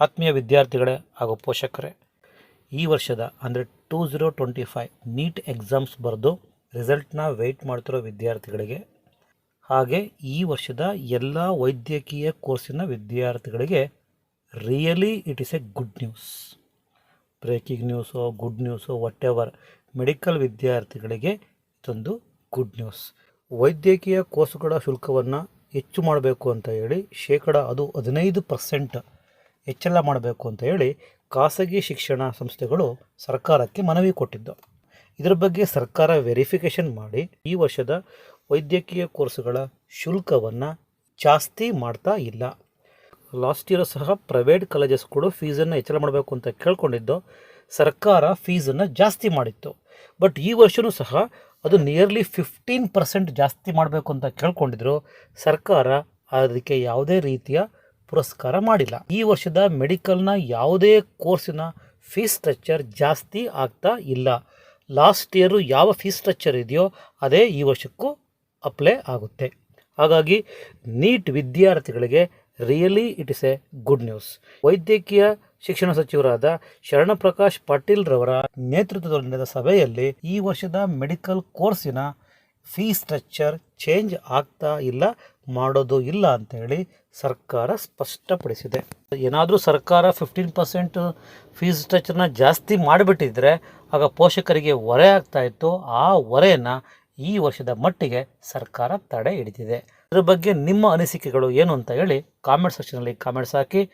ಆತ್ಮೀಯ ವಿದ್ಯಾರ್ಥಿಗಳೇ ಹಾಗೂ ಪೋಷಕರೇ, ಈ ವರ್ಷದ ಅಂದರೆ two zero twenty five NEET exams ಬರೆದು ರಿಸಲ್ಟ್ನ ವೆಯ್ಟ್ ಮಾಡ್ತಿರೋ ವಿದ್ಯಾರ್ಥಿಗಳಿಗೆ ಹಾಗೆ ಈ ವರ್ಷದ ಎಲ್ಲ ವೈದ್ಯಕೀಯ ಕೋರ್ಸಿನ ವಿದ್ಯಾರ್ಥಿಗಳಿಗೆ really it is a good news breaking news good news whatever medical ವಿದ್ಯಾರ್ಥಿಗಳಿಗೆ ಇದೊಂದು ಗುಡ್ ನ್ಯೂಸ್ ವೈದ್ಯಕೀಯ ಕೋರ್ಸುಗಳ ಶುಲ್ಕವನ್ನು ಹೆಚ್ಚು ಮಾಡಬೇಕು ಅಂತ ಹೇಳಿ ಶೇಕಡ ಅದು ಹದಿನೈದು ಪರ್ಸೆಂಟ್ ಹೆಚ್ಚಳ ಮಾಡಬೇಕು ಅಂತ ಹೇಳಿ ಖಾಸಗಿ ಶಿಕ್ಷಣ ಸಂಸ್ಥೆಗಳು ಸರ್ಕಾರಕ್ಕೆ ಮನವಿ ಕೊಟ್ಟಿದ್ದು. ಇದರ ಬಗ್ಗೆ ಸರ್ಕಾರ ವೆರಿಫಿಕೇಷನ್ ಮಾಡಿ ಈ ವರ್ಷದ ವೈದ್ಯಕೀಯ ಕೋರ್ಸುಗಳ ಶುಲ್ಕವನ್ನು ಜಾಸ್ತಿ ಮಾಡ್ತಾ ಇಲ್ಲ. ಲಾಸ್ಟ್ ಇಯರ್ ಸಹ ಪ್ರೈವೇಟ್ ಕಾಲೇಜಸ್ ಕೂಡ ಫೀಸನ್ನು ಹೆಚ್ಚಳ ಮಾಡಬೇಕು ಅಂತ ಕೇಳ್ಕೊಂಡಿದ್ದು, ಸರ್ಕಾರ ಫೀಸನ್ನು ಜಾಸ್ತಿ ಮಾಡಿತ್ತು. ಬಟ್ ಈ ವರ್ಷವೂ ಸಹ ಅದು ನಿಯರ್ಲಿ ಫಿಫ್ಟೀನ್ ಪರ್ಸೆಂಟ್ ಜಾಸ್ತಿ ಮಾಡಬೇಕು ಅಂತ ಕೇಳ್ಕೊಂಡಿದ್ರು. ಸರ್ಕಾರ ಅದಕ್ಕೆ ಯಾವುದೇ ರೀತಿಯ ಪುರಸ್ಕಾರ ಮಾಡಿಲ್ಲ. ಈ ವರ್ಷದ ಮೆಡಿಕಲ್ನ ಯಾವುದೇ ಕೋರ್ಸಿನ ಫೀಸ್ ಸ್ಟ್ರಕ್ಚರ್ ಜಾಸ್ತಿ ಆಗ್ತಾ ಇಲ್ಲ. ಲಾಸ್ಟ್ ಇಯರು ಯಾವ ಫೀಸ್ ಸ್ಟ್ರಕ್ಚರ್ ಇದೆಯೋ ಅದೇ ಈ ವರ್ಷಕ್ಕೂ ಅಪ್ಲೈ ಆಗುತ್ತೆ. ಹಾಗಾಗಿ ನೀಟ್ ವಿದ್ಯಾರ್ಥಿಗಳಿಗೆ really it is a good news. ವೈದ್ಯಕೀಯ ಶಿಕ್ಷಣ ಸಚಿವರಾದ ಶರಣಪ್ರಕಾಶ್ ಪಾಟೀಲ್ ರವರ ನೇತೃತ್ವದಲ್ಲಿ ನಡೆದ ಸಭೆಯಲ್ಲಿ ಈ ವರ್ಷದ ಮೆಡಿಕಲ್ ಕೋರ್ಸಿನ ಫೀ ಸ್ಟ್ರಕ್ಚರ್ ಚೇಂಜ್ ಆಗ್ತಾ ಇಲ್ಲ. ಮಾಡೋದು ಇಲ್ಲ ಅಂತ ಹೇಳಿ ಸರ್ಕಾರ ಸ್ಪಷ್ಟಪಡಿಸಿದೆ. ಏನಾದರೂ ಸರ್ಕಾರ ಫಿಫ್ಟೀನ್ ಪರ್ಸೆಂಟ್ ಫೀಸ್ ಸ್ಟ್ರಕ್ಚರ್ನ ಜಾಸ್ತಿ ಮಾಡಿಬಿಟ್ಟಿದ್ರೆ ಆಗ ಪೋಷಕರಿಗೆ ಹೊರೆ ಆಗ್ತಾ ಇತ್ತು. ಆ ಹೊರೆಯನ್ನು ಈ ವರ್ಷದ ಮಟ್ಟಿಗೆ ಸರ್ಕಾರ ತಡೆ ಹಿಡಿದಿದೆ. ಅದ್ರ ಬಗ್ಗೆ ನಿಮ್ಮ ಅನಿಸಿಕೆಗಳು ಏನು ಅಂತ ಹೇಳಿ ಕಾಮೆಂಟ್ ಸೆಕ್ಷನಲ್ಲಿ ಕಾಮೆಂಟ್ಸ್ ಹಾಕಿ.